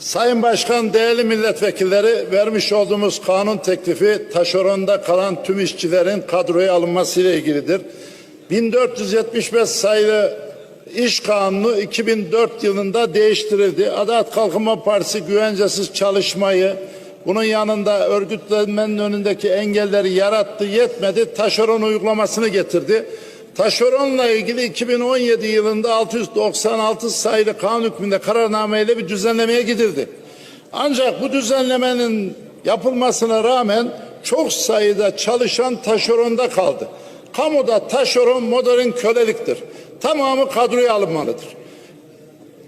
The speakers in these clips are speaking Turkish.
Sayın Başkan, değerli milletvekilleri vermiş olduğumuz kanun teklifi taşeronda kalan tüm işçilerin kadroya alınması ile ilgilidir. 1475 sayılı İş Kanunu 2004 yılında değiştirildi. Adalet Kalkınma Partisi güvencesiz çalışmayı, bunun yanında örgütlenmenin önündeki engelleri yarattı, yetmedi, taşeron uygulamasını getirdi. Taşeronla ilgili 2017 yılında 696 sayılı kanun hükmünde kararnameyle bir düzenlemeye gidildi. Ancak bu düzenlemenin yapılmasına rağmen çok sayıda çalışan taşeronda kaldı. Kamuda taşeron modern köleliktir. Tamamı kadroya alınmalıdır.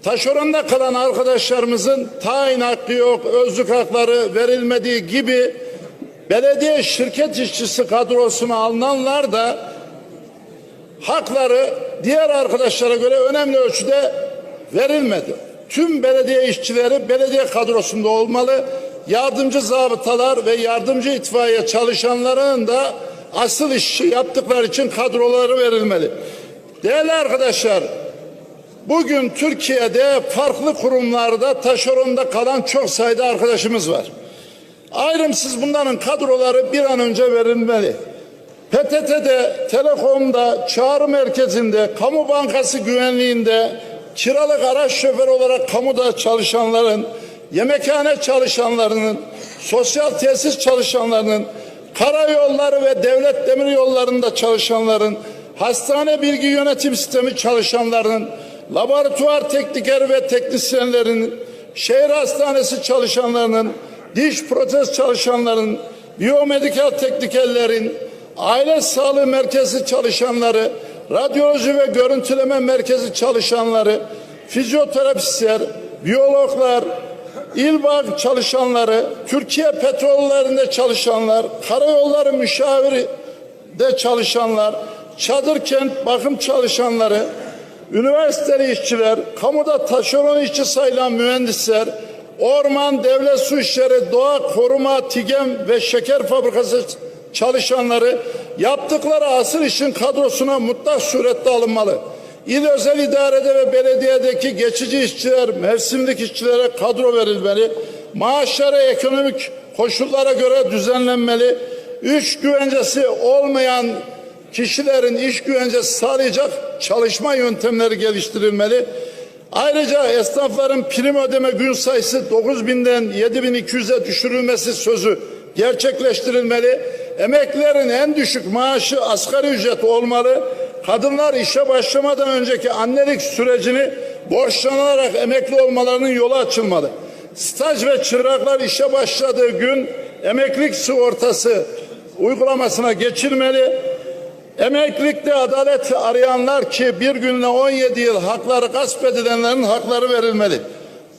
Taşeronda kalan arkadaşlarımızın tayin hakkı yok, özlük hakları verilmediği gibi belediye şirket işçisi kadrosuna alınanlar da hakları diğer arkadaşlara göre önemli ölçüde verilmedi. Tüm belediye işçileri belediye kadrosunda olmalı. Yardımcı zabıtalar ve yardımcı itfaiye çalışanların da asıl işi yaptıkları için kadroları verilmeli. Değerli arkadaşlar, bugün Türkiye'de farklı kurumlarda taşeronda kalan çok sayıda arkadaşımız var. Ayrımsız bunların kadroları bir an önce verilmeli. PTT'de, Telekom'da, çağrı merkezinde, kamu bankası güvenliğinde, kiralık araç şoförü olarak kamuda çalışanların, yemekhane çalışanlarının, sosyal tesis çalışanlarının, karayolları ve devlet demir yollarında çalışanların, hastane bilgi yönetim sistemi çalışanlarının, laboratuvar teknikeri ve teknisyenlerinin, şehir hastanesi çalışanlarının, diş protez çalışanların, biyomedikal teknikerlerin, aile sağlığı merkezi çalışanları, radyoloji ve görüntüleme merkezi çalışanları, fizyoterapistler, biyologlar, İlbak çalışanları, Türkiye petrollerinde çalışanlar, karayolları müşaviri de çalışanlar, çadır kent bakım çalışanları, üniversiteli işçiler, kamuda taşeron işçi sayılan mühendisler, orman, devlet su işleri, doğa koruma, TİGEM ve şeker fabrikası çalışanları yaptıkları asıl işin kadrosuna mutlak surette alınmalı. İl özel idarede ve belediyedeki geçici işçiler, mevsimlik işçilere kadro verilmeli. Maaşları ekonomik koşullara göre düzenlenmeli. Üç güvencesi olmayan kişilerin iş güvencesi sağlayacak çalışma yöntemleri geliştirilmeli. Ayrıca esnafların prim ödeme gün sayısı 9000'den 7200'e düşürülmesi sözü gerçekleştirilmeli. Emeklilerin en düşük maaşı asgari ücret olmalı. Kadınlar işe başlamadan önceki annelik sürecini borçlanarak emekli olmalarının yolu açılmalı. Staj ve çıraklar işe başladığı gün emeklilik sigortası uygulamasına geçilmeli. Emeklilikte adalet arayanlar ki bir günle 17 yıl hakları gasp edilenlerin hakları verilmeli.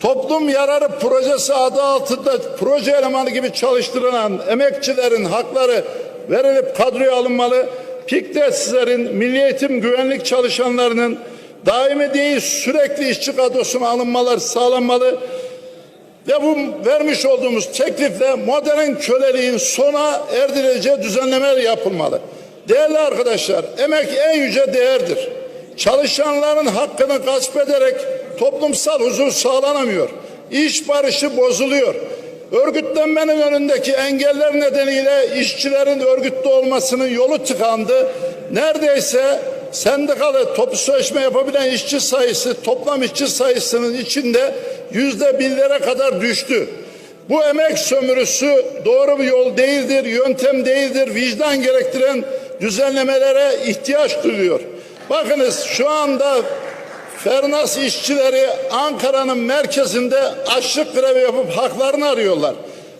Toplum yararı projesi adı altında proje elemanı gibi çalıştırılan emekçilerin hakları verilip kadroya alınmalı. PİK tesislerin, milli eğitim güvenlik çalışanlarının daimi değil sürekli işçi kadrosuna alınmaları sağlanmalı. Ve bu vermiş olduğumuz teklifle modern köleliğin sona erdirileceği düzenlemeler yapılmalı. Değerli arkadaşlar, emek en yüce değerdir. Çalışanların hakkını gasp ederek toplumsal huzur sağlanamıyor. İş barışı bozuluyor. Örgütlenmenin önündeki engeller nedeniyle işçilerin örgütlü olmasının yolu tıkandı. Neredeyse sendikalı toplu sözleşme yapabilen işçi sayısı toplam işçi sayısının içinde yüzde birlere kadar düştü. Bu emek sömürüsü doğru bir yol değildir, yöntem değildir, vicdan gerektiren düzenlemelere ihtiyaç duyuyor. Bakınız şu anda Fernas işçileri Ankara'nın merkezinde açlık grevi yapıp haklarını arıyorlar.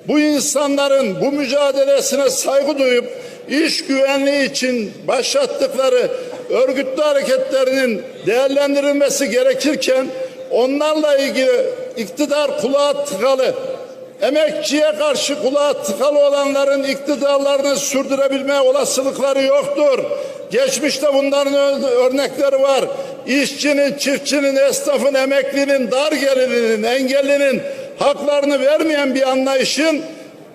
Bu insanların bu mücadelesine saygı duyup iş güvenliği için başlattıkları örgütlü hareketlerinin değerlendirilmesi gerekirken onlarla ilgili iktidar kulağı tıkalı emekçiye karşı kulağı tıkalı olanların iktidarlarını sürdürebilme olasılıkları yoktur. Geçmişte bunların örnekleri var. İşçinin, çiftçinin, esnafın, emeklinin, dar gelirinin, engellinin haklarını vermeyen bir anlayışın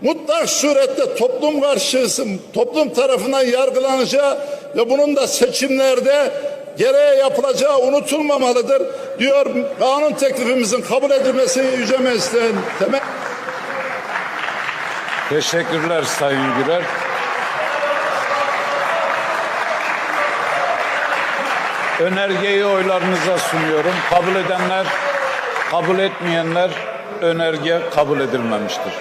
mutlak surette toplum karşısı, toplum tarafından yargılanacağı ve bunun da seçimlerde gereğe yapılacağı unutulmamalıdır diyor. Kanun teklifimizin kabul edilmesi Yüce Meclis'ten temel Teşekkürler Sayın Güler. Önergeyi oylarınıza sunuyorum. Kabul edenler, kabul etmeyenler önerge kabul edilmemiştir.